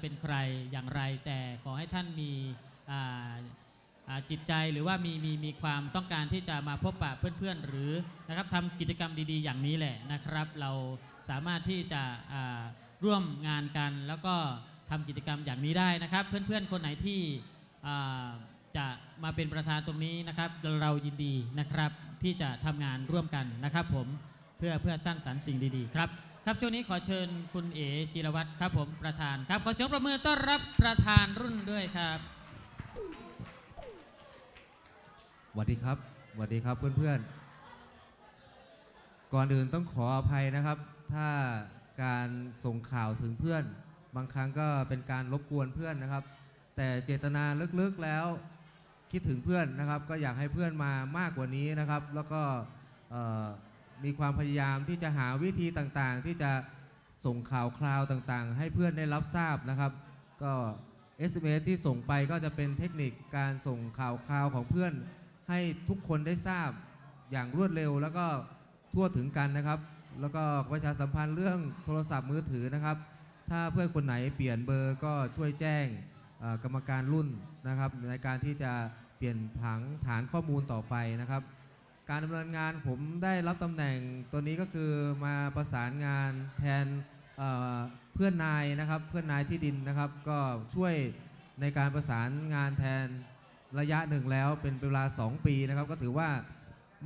เป็นใครอย่างไร แต่ขอให้ท่านมีจิตใจหรือว่ามีมีมีความต้องการที่จะมาพบปะเพื่อนๆ หรือนะครับทำกิจกรรมดีๆ อย่างนี้แหละนะครับ เราสามารถที่จะร่วมงานกัน แล้วก็ทำกิจกรรมอย่างนี้ได้นะครับ เพื่อนๆ คนไหนที่จะมาเป็นประธานตรงนี้นะครับ เรายินดีนะครับที่จะทำงานร่วมกันนะครับผมเพื่อเพื่อสร้างสรรค์สิ่งดีๆ ครับ ครับช่วงนี้ขอเชิญคุณเอ๋จิรวัตรครับผมประธานครับ ขอเสียงประมือต้อนรับประธานรุ่นด้วยครับสวัสดีครับสวัสดีครับเพื่อนๆ ก่อนอื่นต้องขออภัยนะครับ ถ้าการส่งข่าวถึงเพื่อน บางครั้งก็เป็นการรบกวนเพื่อนนะครับ แต่เจตนาลึกๆแล้วคิดถึงเพื่อนนะครับ ก็อยากให้เพื่อนมามากกว่านี้นะครับ แล้วก็ มีความพยายามที่จะหาวิธีต่างๆ ที่จะส่งข่าวคราวต่างๆ ให้เพื่อนได้รับทราบนะครับ ก็ SMS ที่ส่งไปก็จะเป็นเทคนิคการส่งข่าวคราวของเพื่อน ให้ทุกคนได้ทราบอย่างรวดเร็ว แล้วก็ทั่วถึงกันนะครับ แล้วก็ประชาสัมพันธ์เรื่องโทรศัพท์มือถือนะครับ ถ้าเพื่อนคนไหนเปลี่ยนเบอร์ก็ช่วยแจ้งกรรมการรุ่นนะครับ ในการที่จะเปลี่ยนผังฐานข้อมูลต่อไปนะครับ การดำเนินงานผมได้รับตำแหน่งตัวนี้ก็คือมาประสานงานแทนเเพื่อนนายนะครับเพื่อนนายที่ดินนะครับ ก็ช่วยในการประสานงานแทนระยะหนึ่งแล้วเป็นเวลา 2 ปีนะครับ ก็ถือว่า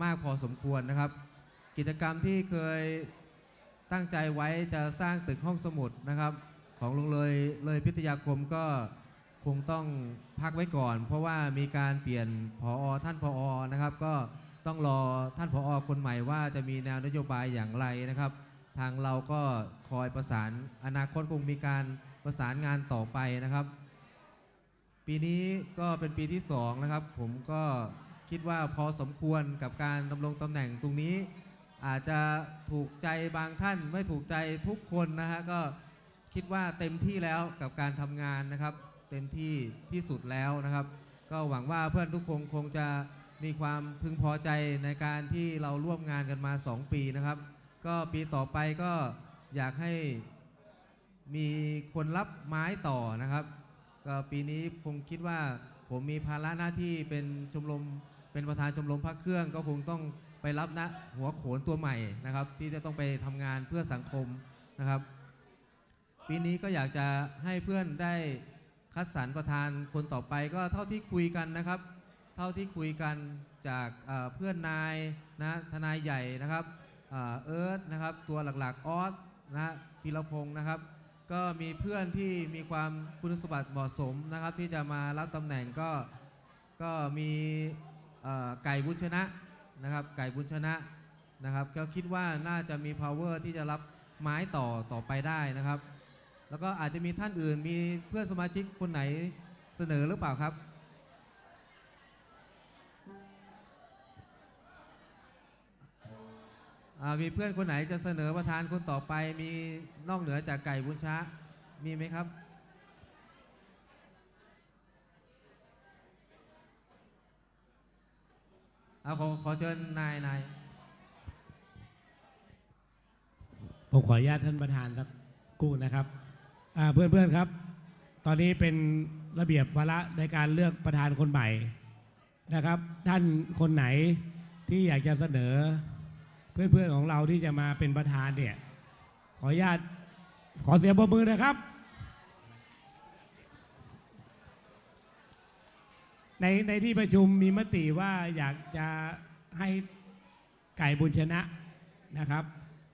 มากพอสมควรนะครับ กิจกรรมที่เคยตั้งใจไว้จะสร้างตึกห้องสมุดนะครับ ของโรงเลยเลยพิทยาคมก็คงต้องพักไว้ก่อน เพราะว่ามีการเปลี่ยนพอท่านพอนะครับ ก็ ต้องรอท่านพอคนใหม่ว่าจะมีแนวนโยบายอย่างไรนะครับ ทางเราก็คอยประสานอนาคตคงมีการประสานงานต่อไปนะครับ ปีนี้ก็เป็นปีที่2นะครับผมก็คิดว่าพอสมควรกับการดำรงตำแหน่งตรงนี้ อาจจะถูกใจบางท่านไม่ถูกใจทุกคนนะฮะก็คิดว่าเต็มที่แล้วกับการทำงานนะครับ เต็มที่ที่สุดแล้วนะครับ ก็หวังว่าเพื่อนทุกคนคงจะ มีความพึงพอใจในการที่เราร่วมงานกันมา 2 ปีนะครับ ก็ปีต่อไปก็อยากให้มีคนรับไม้ต่อนะครับ ก็ปีนี้คงคิดว่าผมมีภาระหน้าที่เป็นชมรมเป็นประธานชมรมพระเครื่อง ก็คงต้องไปรับนะหัวโขนตัวใหม่นะครับ ที่จะต้องไปทำงานเพื่อสังคมนะครับ ปีนี้ก็อยากจะให้เพื่อนได้คัดสรรประธานคนต่อไปก็เท่าที่คุยกันนะครับ เท่าที่คุยกันจากเพื่อนนายนะทนายใหญ่นะครับเอิร์ธนะครับตัวหลักๆออสนะพีรพงศ์นะครับ ก็มีเพื่อนที่มีความคุณสมบัติเหมาะสมนะครับ ที่จะมารับตำแหน่งก็ก็มีไก่บุญชนะนะครับไก่บุญชนะนะครับก็คิดว่าน่าจะมี power ที่จะรับไม้ต่อต่อไปได้นะครับ แล้วก็อาจจะมีท่านอื่นมีเพื่อนสมาชิกคนไหนเสนอหรือเปล่าครับ มีเพื่อนคนไหนจะเสนอประธานคนต่อไปมีนอกเหนือจากไก่บุญช้ามีไหมครับ เอาขอขอเชิญนายนายผมขออนุญาตท่านประธานสักครู่นะครับอ่าเพื่อนๆครับ ตอนนี้เป็นระเบียบวาระในการเลือกประธานคนใหม่นะครับ ท่านคนไหนที่อยากจะเสนอ เพื่อนๆของเราที่จะมาเป็นประธานเนี่ย ขออนุญาตขอเสียงปรบมือนะครับ ในในที่ประชุมมีมติว่าอยากจะให้ไก่บุญชนะนะครับ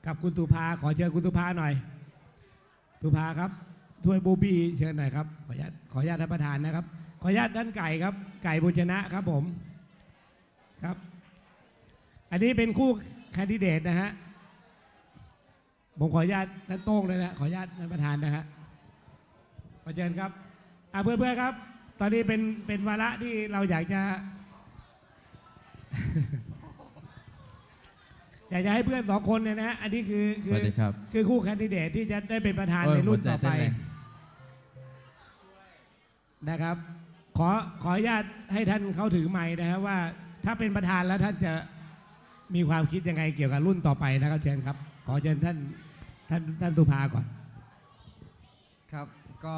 กับคุณตุภาขอเชิญคุณตุภาหน่อยตุภาครับถ้วยบูบี้เชิญหน่อยครับ ขออนุญาตขออนุญาตท่านประธานนะครับ ขออนุญาตด้านไก่ครับ ไก่บุญชนะครับผมครับ อันนี้เป็นคู่แคนดิเดตนะฮะ ผมขออนุญาตท่านโต้งเลยนะ ขออนุญาตท่านประธานนะฮะ ขอเชิญครับอ่าเพื่อนๆครับ ตอนนี้เป็นเป็นวาระที่เราอยากจะ อยากจะให้เพื่อนสองคนเนี่ยนะฮะ อันนี้คือคืสวัสดีครับ คือคู่แคนดิเดตที่จะได้เป็นประธานโอ้ยในรุ่นหัวใจต่อไปเต้นแรงนะครับ ขอขออนุญาตให้ท่านเข้าถือไม้นะครับว่า ถ้าเป็นประธานแล้วท่านจะ มีความคิดยังไงเกี่ยวกับรุ่นต่อไปนะครับเชิญครับ ขอเชิญท่านท่านท่านสุภาก่อน ครับก็